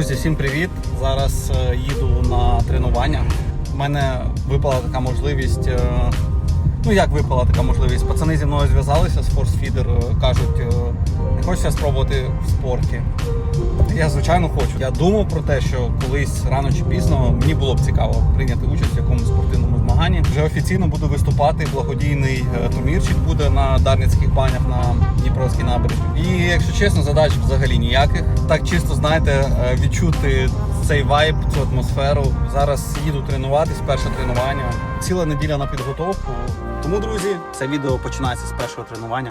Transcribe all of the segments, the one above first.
Друзі, всім привіт! Зараз е, їду на тренування. У мене випала така можливість. е, Ну як випала така можливість? Пацани зі мною зв'язалися з Force е, кажуть, не хочеться спробувати в спорті. Я звичайно хочу. Я думав про те, що колись рано чи пізно мені було б цікаво прийняти участь в якомусь спортивному змаганні. Вже офіційно буду виступати. Благодійний е, турнірчик буде на Дарницьких банях на Дніпровській набережні. І якщо чесно, задач взагалі ніяких. Так чисто знаєте, е, відчути цей вайб, цю атмосферу. Зараз їду тренуватись, перше тренування. Ціла неділя на підготовку. Тому, друзі, це відео починається з першого тренування.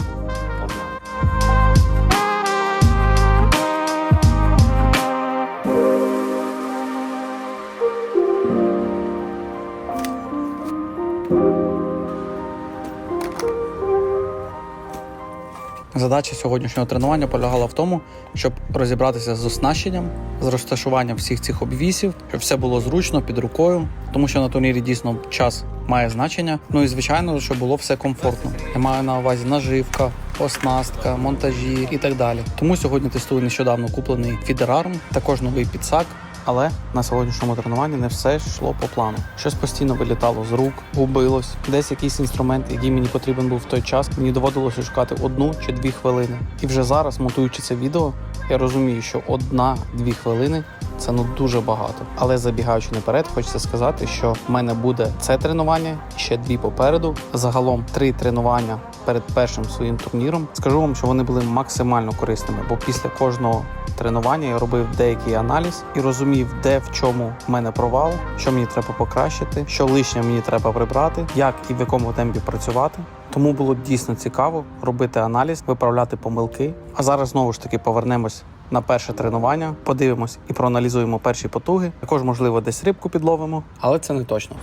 Задача сьогоднішнього тренування полягала в тому, щоб розібратися з оснащенням, з розташуванням всіх цих обвісів, щоб все було зручно під рукою, тому що на турнірі дійсно час має значення. Ну і звичайно, щоб було все комфортно. Я маю на увазі наживка, оснастка, монтажі і так далі. Тому сьогодні тестую нещодавно куплений фідерарм, також новий підсак. Але на сьогоднішньому тренуванні не все йшло по плану. Щось постійно вилітало з рук, губилось. Десь якийсь інструмент, який мені потрібен був в той час, мені доводилося шукати одну чи дві хвилини. І вже зараз, монтуючи це відео, я розумію, що одна-дві хвилини це ну дуже багато. Але забігаючи наперед, хочеться сказати, що в мене буде це тренування ще дві попереду. Загалом три тренування перед першим своїм турніром. Скажу вам, що вони були максимально корисними, бо після кожного тренування я робив деякий аналіз і розумів, де в чому в мене провал, що мені треба покращити, що лишнє мені треба прибрати, як і в якому темпі працювати. Тому було дійсно цікаво робити аналіз, виправляти помилки. А зараз знову ж таки повернемось на перше тренування, подивимось і проаналізуємо перші потуги. Також, можливо, десь рибку підловимо, але це не точно.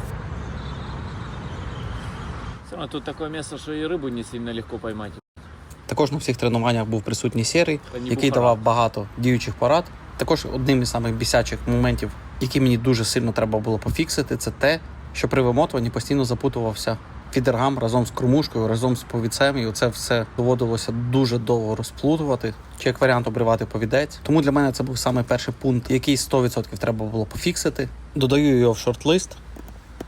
Все равно тут такое место, что и рыбу не сильно легко поймать. Також на всіх тренуваннях був присутній серий, який давав багато діючих порад. Також одним із самих бісячих моментів, які мені дуже сильно треба було пофіксити, це те, що при вимотуванні постійно запутувався фідергам разом з кормушкою, разом з повіцем, і це все доводилося дуже довго розплутувати, чи як варіант обривати повідець. Тому для мене це був саме перший пункт, який 100% треба було пофіксити. Додаю його в шорт-лист.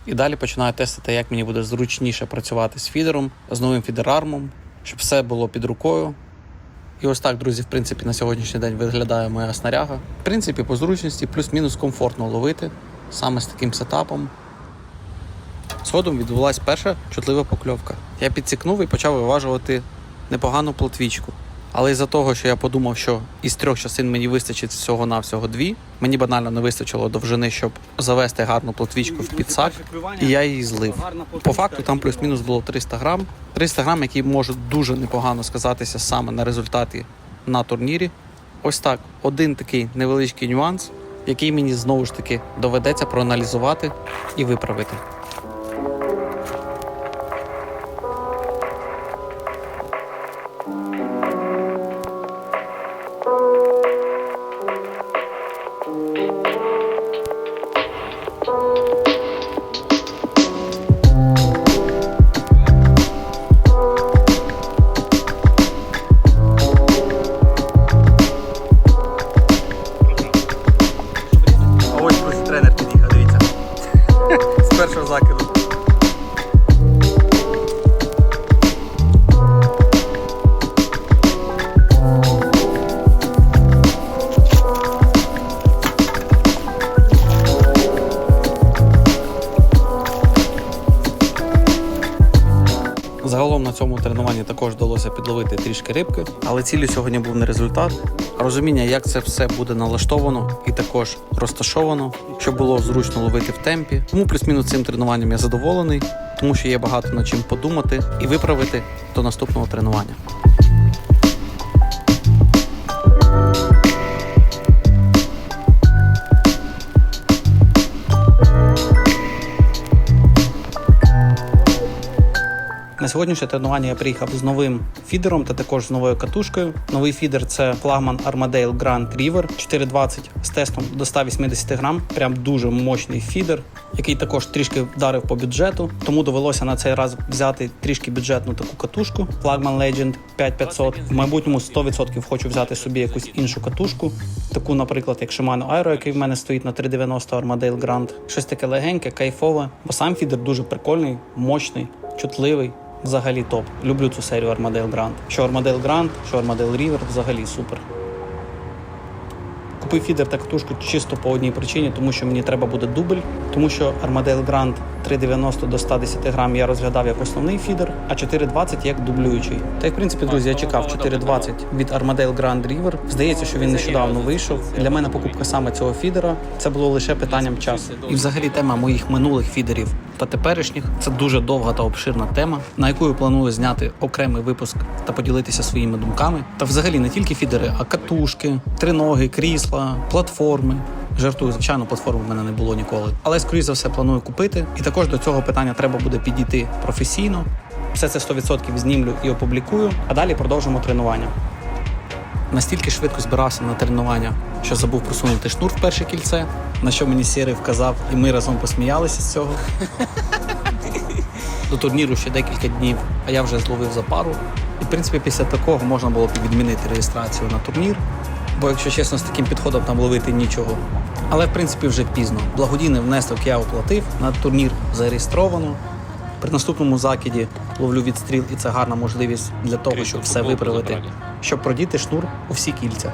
І далі починаю тестити, як мені буде зручніше працювати з фідером, з новим фідерармом, щоб все було під рукою. І ось так, друзі, в принципі, на сьогоднішній день виглядає моя снаряга. В принципі, по зручності плюс-мінус комфортно ловити саме з таким сетапом. Згодом відбулася перша чутлива покльовка. Я підсікнув і почав виважувати непогану плотвічку. Але із-за того, що я подумав, що із трьох частин мені вистачить всього-навсього дві, мені банально не вистачило довжини, щоб завести гарну плотвічку в підсак, і я її злив. По факту там плюс-мінус було 300 грам. 300 грам, які можуть дуже непогано сказатися саме на результаті на турнірі. Ось так, один такий невеличкий нюанс, який мені знову ж таки доведеться проаналізувати і виправити. Загалом на цьому тренуванні також вдалося підловити трішки рибки, але цілі сьогодні був не результат, розуміння, як це все буде налаштовано і також розташовано, щоб було зручно ловити в темпі. Тому плюс-мінус цим тренуванням я задоволений, тому що є багато над чим подумати і виправити до наступного тренування. На сьогоднішнє тренування я приїхав з новим фідером та також з новою катушкою. Новий фідер це флагман Armadale Grand River 420 з тестом до 180 грам. Прям дуже мощний фідер, який також трішки вдарив по бюджету. Тому довелося на цей раз взяти трішки бюджетну таку катушку. Flagman Legend 5500. В майбутньому 100% хочу взяти собі якусь іншу катушку. Таку, наприклад, як Shimano Aero, який в мене стоїть на 390 Armadale Grand. Щось таке легеньке, кайфове. Бо сам фідер дуже прикольний, мощний, чутливий. Взагалі топ. Люблю цю серію Armadale Grand. Що Armadale Grand, що Armadale River, взагалі супер. Купив фідер та катушку чисто по одній причині, тому що мені треба буде дубль, тому що Armadale Grand 390 до 110 грам я розглядав як основний фідер, а 420 як дублюючий. Та й в принципі, друзі, я чекав 420 від Armadale Grand River. Здається, що він нещодавно вийшов. Для мене покупка саме цього фідера це було лише питанням часу. І взагалі тема моїх минулих фідерів та теперішніх це дуже довга та обширна тема, на яку я планую зняти окремий випуск та поділитися своїми думками. Та взагалі не тільки фідери, а катушки, триноги, крісла, платформи. Жартую, звичайно, платформи в мене не було ніколи. Але скоріш за все планую купити. І також до цього питання треба буде підійти професійно. Все це 100% знімлю і опублікую, а далі продовжимо тренування. Настільки швидко збирався на тренування, що забув просунути шнур в перше кільце, на що мені Сірий вказав, і ми разом посміялися з цього. До турніру ще декілька днів, а я вже зловив за пару. І в принципі, після такого можна було б відмінити реєстрацію на турнір, бо, якщо чесно, з таким підходом там ловити нічого. Але в принципі вже пізно. Благодійний внесок я оплатив, на турнір зареєстровано. При наступному закиді ловлю відстріл, і це гарна можливість для того, щоб все виправити, щоб продіти шнур у всі кільця.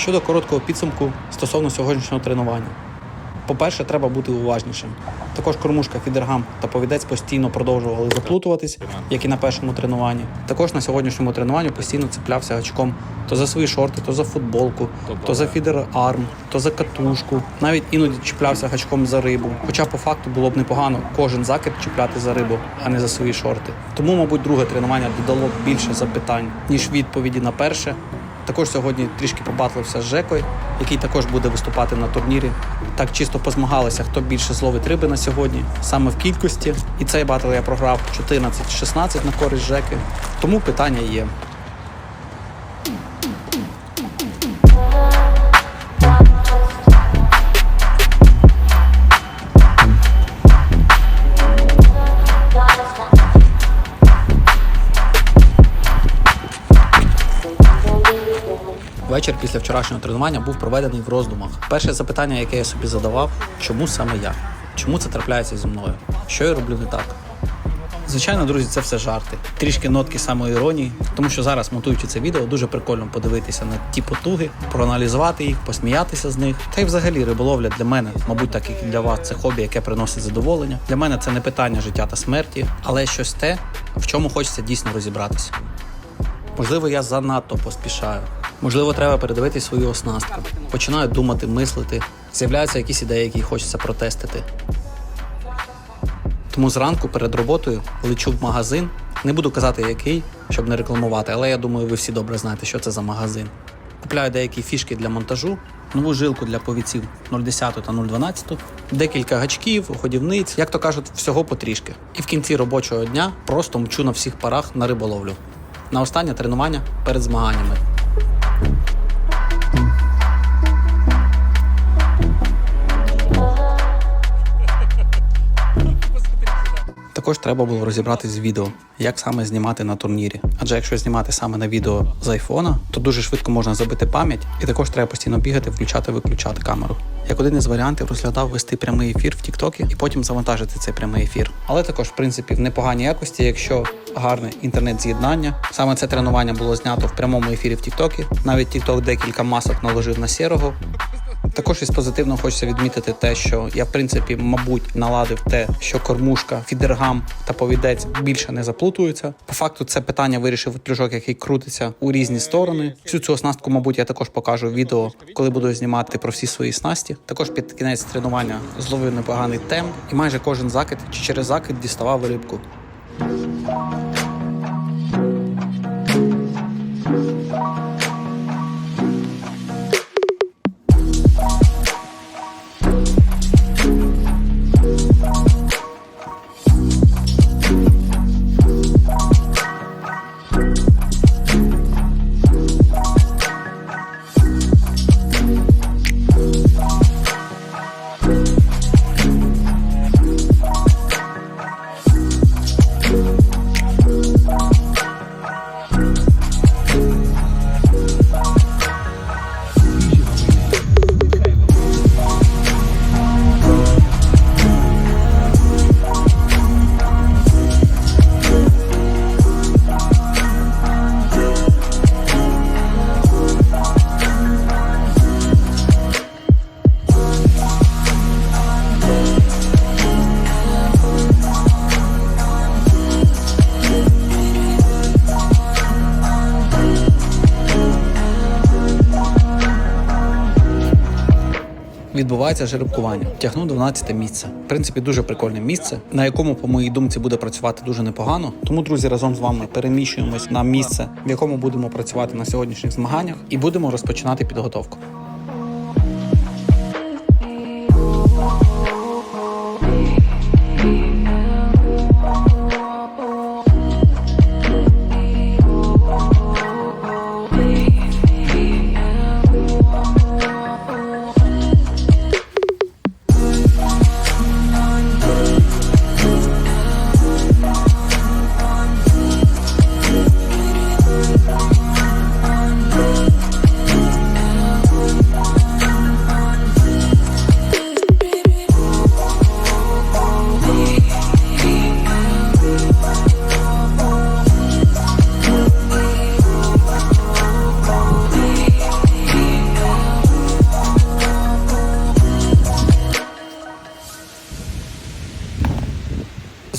Щодо короткого підсумку стосовно сьогоднішнього тренування. По-перше, треба бути уважнішим. Також кормушка, фідергам та повідець постійно продовжували заплутуватись, як і на першому тренуванні. Також на сьогоднішньому тренуванні постійно цеплявся гачком то за свої шорти, то за футболку, то за фідер арм, то за катушку. Навіть іноді чіплявся гачком за рибу. Хоча по факту було б непогано кожен закид чіпляти за рибу, а не за свої шорти. Тому, мабуть, друге тренування додало більше запитань, ніж відповіді на перше. Також сьогодні трішки побатлився з Жекою, який також буде виступати на турнірі. Так чисто позмагалися, хто більше зловить риби на сьогодні, саме в кількості. І цей батл я програв 14-16 на користь Жеки. Тому питання є. Вечір після вчорашнього тренування був проведений в роздумах. Перше запитання, яке я собі задавав, чому саме я? Чому це трапляється зі мною? Що я роблю не так? Звичайно, друзі, це все жарти. Трішки нотки самоіронії, тому що зараз, монтуючи це відео, дуже прикольно подивитися на ті потуги, проаналізувати їх, посміятися з них. Та й взагалі риболовля для мене, мабуть, так і для вас, це хобі, яке приносить задоволення. Для мене це не питання життя та смерті, але щось те, в чому хочеться дійсно розібратися. Можливо, я занадто поспішаю. Можливо, треба передивити свою оснастку. Починаю думати, мислити. З'являються якісь ідеї, які хочеться протестити. Тому зранку перед роботою лечу в магазин. Не буду казати який, щоб не рекламувати, але я думаю, ви всі добре знаєте, що це за магазин. Купляю деякі фішки для монтажу, нову жилку для повіців 010 та 012, декілька гачків, ходівниць, як то кажуть, всього потрішки. І в кінці робочого дня просто мчу на всіх парах на риболовлю. На останнє тренування перед змаганнями. Також треба було розібратись з відео, як саме знімати на турнірі. Адже якщо знімати саме на відео з айфона, то дуже швидко можна забити пам'ять, і також треба постійно бігати, включати-виключати камеру. Як один із варіантів розглядав вести прямий ефір в Тіктокі і потім завантажити цей прямий ефір. Але також, в принципі, в непоганій якості, якщо гарне інтернет-з'єднання. Саме це тренування було знято в прямому ефірі в Тіктокі. Навіть Тікток декілька масок наложив на сірого. Також із позитивного хочеться відмітити те, що я, в принципі, мабуть, наладив те, що кормушка, фідергам та повідець більше не заплутуються. По факту, це питання вирішив плюжок, який крутиться у різні сторони. Всю цю оснастку, мабуть, я також покажу відео, коли буду знімати про всі свої снасті. Також під кінець тренування зловив непоганий темп, і майже кожен закид чи через закид діставав рибку. Відбувається жеребкування. Тягну 12 місце. В принципі, дуже прикольне місце, на якому, по моїй думці, буде працювати дуже непогано. Тому, друзі, разом з вами переміщуємось на місце, в якому будемо працювати на сьогоднішніх змаганнях, і будемо розпочинати підготовку.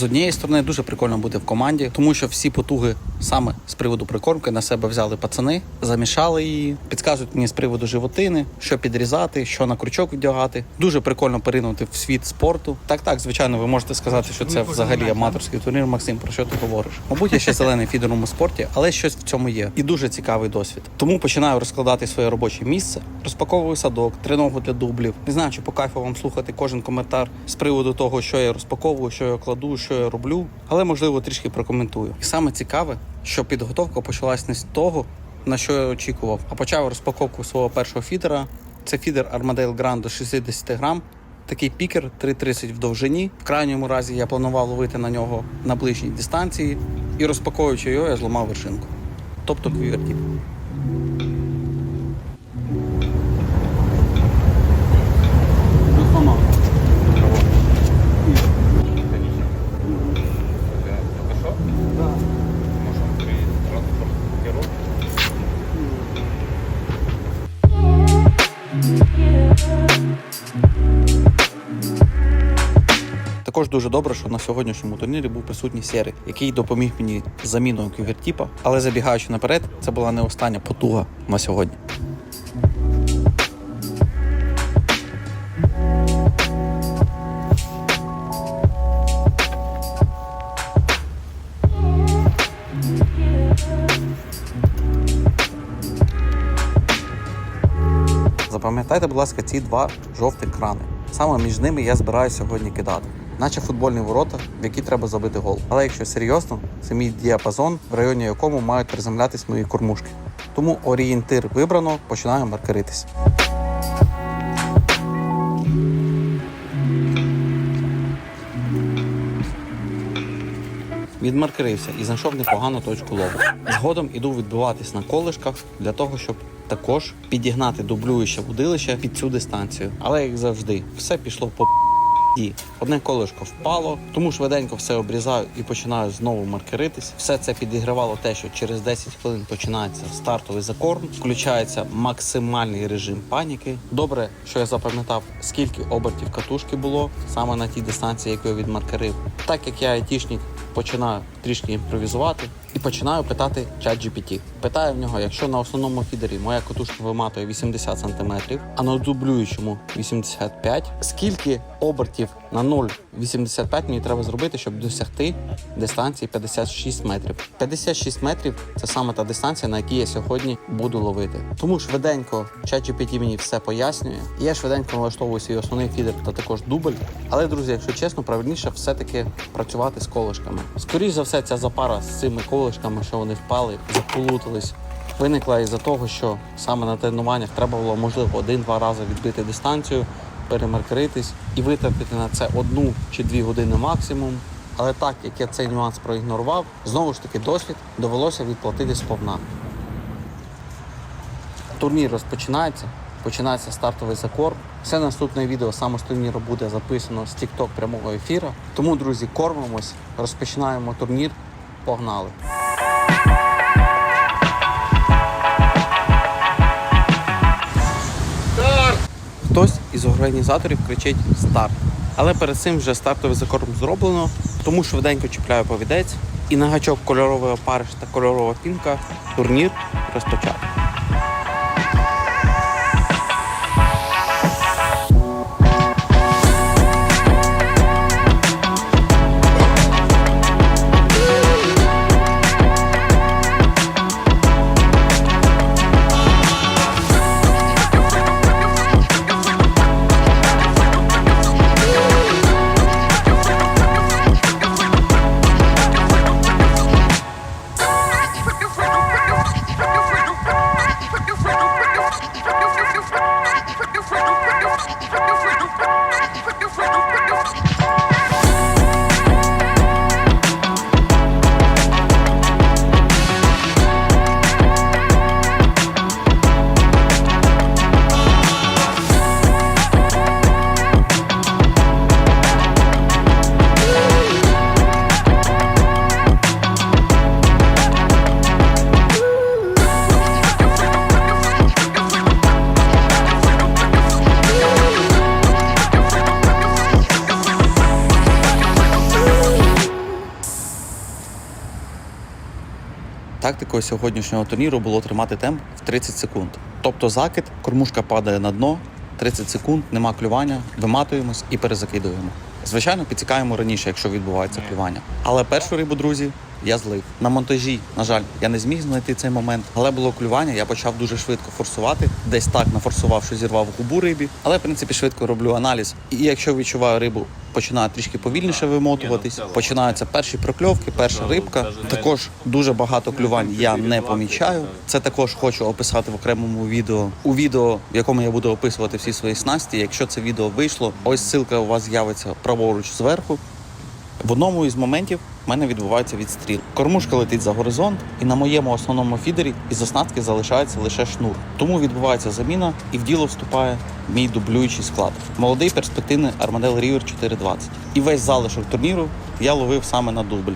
З однієї сторони дуже прикольно бути в команді, тому що всі потуги саме з приводу прикормки на себе взяли пацани, замішали її, підказують мені з приводу животини, що підрізати, що на крючок вдягати. Дуже прикольно перейнути в світ спорту. Так, так, звичайно, ви можете сказати, що це взагалі аматорський турнір. Максим, про що ти говориш? Мабуть, я ще зелений в фідерному спорті, але щось в цьому є. І дуже цікавий досвід. Тому починаю розкладати своє робоче місце, розпаковую садок, треногу для дублів. Не знаю, чи по кайфу вам слухати кожен коментар з приводу того, що я розпаковую, що я кладу, що я роблю, але можливо трішки прокоментую. І саме цікаве, що підготовка почалась не з того, на що я очікував, а почав розпаковку свого першого фідера. Це фідер Armadale Grand до 60 грам. Такий пікер 3,30 в довжині. В крайньому разі я планував ловити на нього на ближній дистанції і розпаковуючи його, я зламав вершинку. Тобто квівертіп. Дуже добре, що на сьогоднішньому турнірі був присутній Сєри, який допоміг мені з заміною квівертіпа. Але забігаючи наперед, це була не остання потуга на сьогодні. Запам'ятайте, будь ласка, ці два жовтих крани. Саме між ними я збираюся сьогодні кидати. Наче футбольні ворота, в які треба забити гол. Але якщо серйозно, це мій діапазон, в районі якому мають приземлятись мої кормушки. Тому орієнтир вибрано, починаю маркеритись. Відмаркерився і знайшов непогану точку лову. Згодом іду відбиватись на колишках для того, щоб також підігнати дублююче будилище під цю дистанцію. Але як завжди, все пішло по і одне колишко впало, тому швиденько все обрізаю і починаю знову маркеритись. Все це підігравало те, що через 10 хвилин починається стартовий закорм, включається максимальний режим паніки. Добре, що я запам'ятав, скільки обертів катушки було саме на тій дистанції, яку я відмаркерив. Так як я айтішник, починаю трішки імпровізувати і починаю питати чат GPT. Питаю в нього, якщо на основному фідері моя катушка виматує 80 см, а на дублюючому 85, скільки обертів на 0,85 мені треба зробити, щоб досягти дистанції 56 метрів. 56 метрів це саме та дистанція, на якій я сьогодні буду ловити. Тому швиденько ChatGPT мені все пояснює. Я швиденько налаштовую свій основний фідер та також дубль. Але, друзі, якщо чесно, правильніше все-таки працювати з колишками. Скоріше за все, ця запара з цими колишками, що вони впали, заполутались. Виникла із-за того, що саме на тренуваннях треба було можливо один-два рази відбити дистанцію, перемаркеритись і витратити на це одну чи дві години максимум. Але так як я цей нюанс проігнорував, знову ж таки досвід довелося відплатити сповна. Турнір розпочинається, починається стартовий закорм. Все наступне відео саме з турніру буде записано з TikTok прямого ефіру. Тому, друзі, кормимось, розпочинаємо турнір. Погнали! Хтось із організаторів кричить старт. Але перед цим вже стартовий закорм зроблено, тому швиденько чіпляю повідець і на гачок кольоровий опариш та кольорова пінка турнір розпочав. Тактикою сьогоднішнього турніру було тримати темп в 30 секунд. Тобто закид, кормушка падає на дно, 30 секунд, нема клювання, виматуємось і перезакидуємо. Звичайно, підцікаємо раніше, якщо відбувається клювання. Але першу рибу, друзі, я злив. На монтажі, на жаль, я не зміг знайти цей момент, але було клювання, я почав дуже швидко форсувати. Десь так нафорсував, що зірвав губу рибі. Але, в принципі, швидко роблю аналіз. І якщо відчуваю рибу, починає трішки повільніше вимотуватись. Починаються перші прокльовки, перша рибка. Також дуже багато клювань я не помічаю. Це також хочу описати в окремому відео. У відео, в якому я буду описувати всі свої снасті. Якщо це відео вийшло, ось ссылка у вас з'явиться праворуч зверху. В одному із моментів в мене відбувається відстріл. Кормушка летить за горизонт, і на моєму основному фідері із оснастки залишається лише шнур. Тому відбувається заміна, і в діло вступає мій дублюючий склад. Молодий перспективний Armadale River 420. І весь залишок турніру я ловив саме на дубль.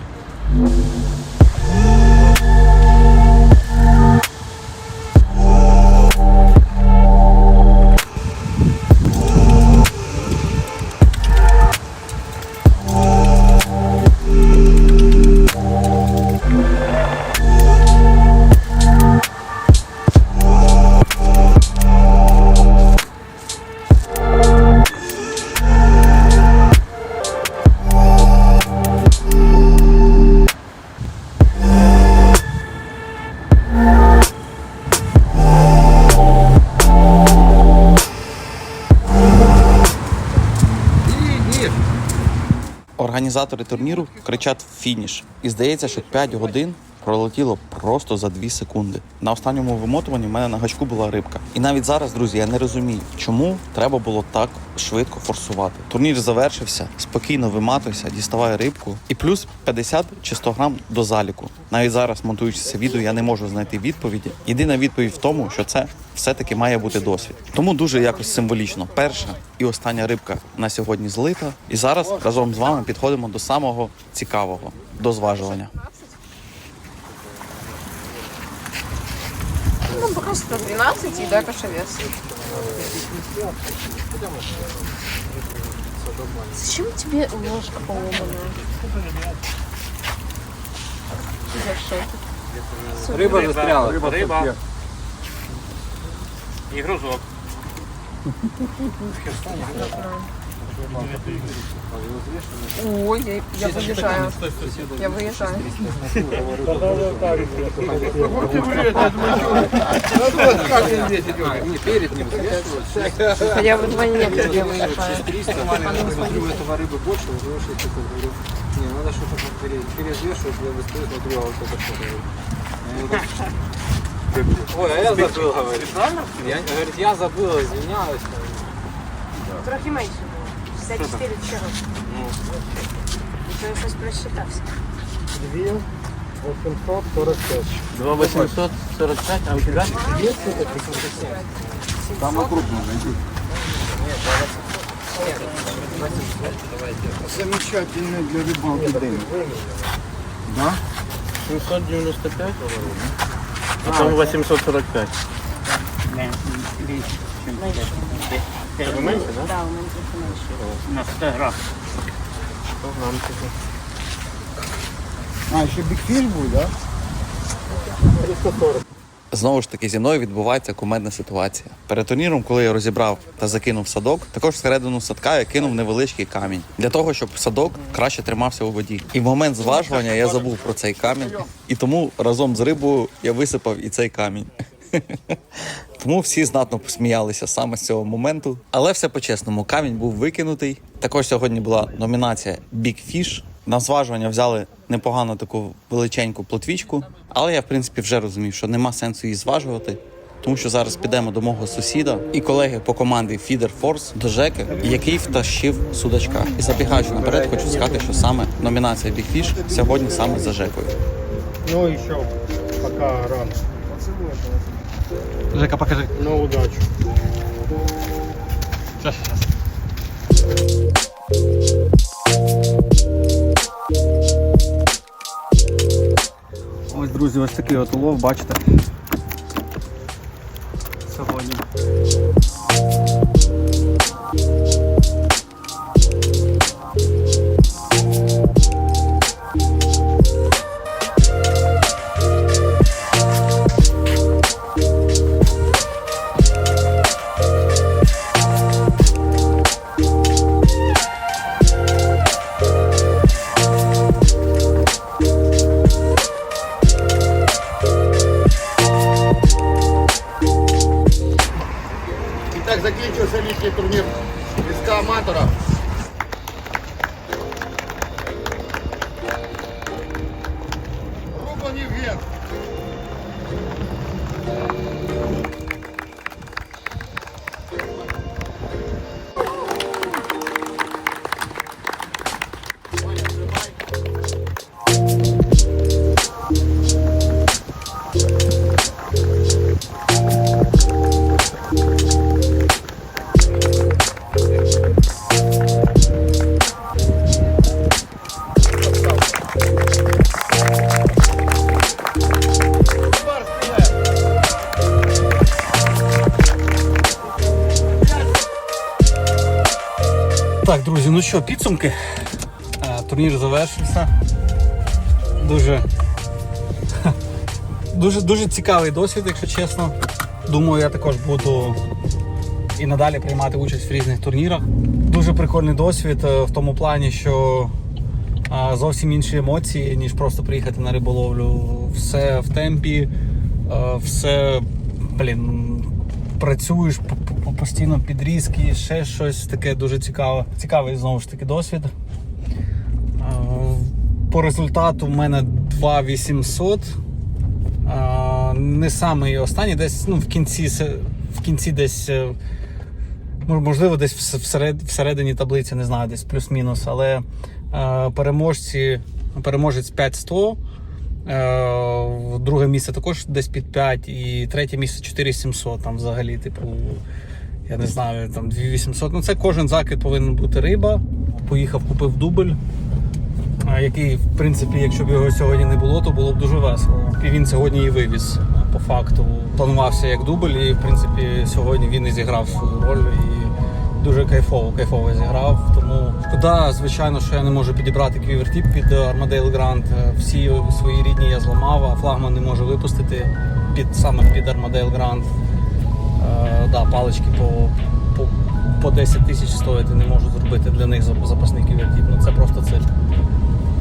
Організатори турніру кричать фініш. І здається, що 5 годин пролетіло просто за 2 секунди. На останньому вимотуванні в мене на гачку була рибка. І навіть зараз, друзі, я не розумію, чому треба було так швидко форсувати. Турнір завершився, спокійно виматуйся, діставай рибку і плюс 50 чи 100 грам до заліку. Навіть зараз, монтуючи це відео, я не можу знайти відповіді. Єдина відповідь в тому, що це все-таки має бути досвід. Тому дуже якось символічно. Перша і остання рибка на сьогодні злита. І зараз разом з вами підходимо до самого цікавого до зважування. Ну, пока что 12, еда кашевец. Зачем тебе ложка поломанная? Я в шоке. Риба застряла. Риба, Риба. І грузок. Ой, я, я выезжаю. Я выезжаю. Не, перед ним взвешивать. Я вдвойне я выезжаю. 300, я смотрю, этого рыбы больше, уже 6 такой, говорю, не, надо что-то пере- перезвешивать, я быстрее смотрю, а вот это что говорю. Ой, а я забыл, говорит. Я, говорит, я забыл, извиняюсь. Трохи менше за 4 часа. Ну, я сейчас просчитался. 2 845. 2 845, а у тебя? Есть это 845. Там окрупно, найди. Замечательный для рыбалки день. Да? 795? А, потом 845. Нет, меньше, чем Да, у мене трохи менше. А, еще бигфиш будет, да? Знову ж таки, зі мною відбувається кумедна ситуація. Перед турніром, коли я розібрав та закинув садок, також всередину садка я кинув невеличкий камінь для того, щоб садок краще тримався у воді. І в момент зважування я забув про цей камінь, і тому разом з рибою я висипав і цей камінь. Тому всі знатно посміялися саме з цього моменту. Але все по-чесному, камінь був викинутий. Також сьогодні була номінація Big Fish. На зважування взяли непогану таку величеньку плотвічку, але я в принципі вже розумів, що нема сенсу її зважувати. Тому що зараз підемо до мого сусіда і колеги по команді Feeder Force до Жеки, який втащив судачка. І забігаючи наперед, хочу сказати, що саме номінація Big Fish сьогодні саме за Жекою. Ну, еще пока рано. Жека, покажи. На удачу. Ось, друзі, ось такий от улов, бачите. Що, підсумки. Е, Турнір завершився. Дуже, дуже, дуже цікавий досвід, якщо чесно. Думаю, я також буду і надалі приймати участь в різних турнірах. Дуже прикольний досвід е, в тому плані, що е, зовсім інші емоції, ніж просто приїхати на риболовлю. Все в темпі, все, блін, працюєш постійно підрізки, ще щось таке дуже цікаве. Цікавий знову ж таки досвід. Е, По результату в мене 2800. А, Не самий останній, десь ну, в кінці, в кінці десь. е, Можливо, десь всеред, всередині таблиці, не знаю, десь плюс-мінус. Але е, переможці, переможець 5100, е, друге місце також десь під 5, і третє місце 4700. Там взагалі, типу, я не знаю, там 2800. Ну, це кожен закид повинен бути риба. Поїхав, купив дубль. Який, в принципі, якщо б його сьогодні не було, то було б дуже весело. І він сьогодні і вивіз по факту. Планувався як дубль, і в принципі сьогодні він і зіграв свою роль і дуже кайфово, кайфово зіграв. Тому шкода, звичайно, що я не можу підібрати квівертіп під Armadale Grand. Всі свої рідні я зламав, а флагман не може випустити під саме під Armadale Grand. Е, да, палички по, по, по 10 тисяч стоїть і не можу зробити для них зап- запасний. Ну це просто цирк.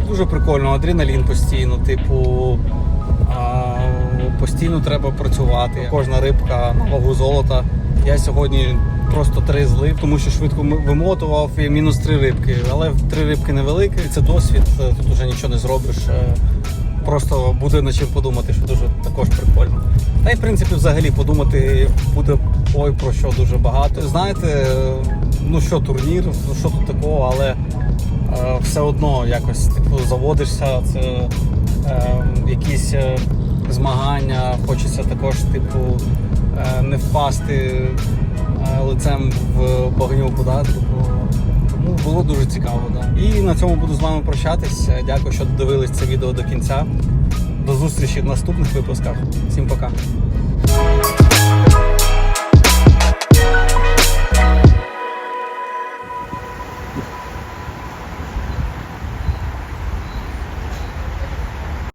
Дуже прикольно, адреналін постійно, типу. А, постійно треба працювати. Кожна рибка на вагу золота. Я сьогодні просто три злив, тому що швидко вимотував і мінус три рибки. Але три рибки невеликі, це досвід, е, тут вже нічого не зробиш. Просто буде над чим подумати, що дуже також прикольно. Та й в принципі взагалі подумати буде ой про що дуже багато. Знаєте, ну що турнір, ну що тут такого, але е, все одно якось типу заводишся, це е, якісь е, змагання, хочеться також, типу, е, не впасти е, лицем в багнюку. Да? Типу, тому було дуже цікаво. Да. І на цьому буду з вами прощатись. Дякую, що додивились це відео до кінця. До зустрічі в наступних випусках. Всім пока.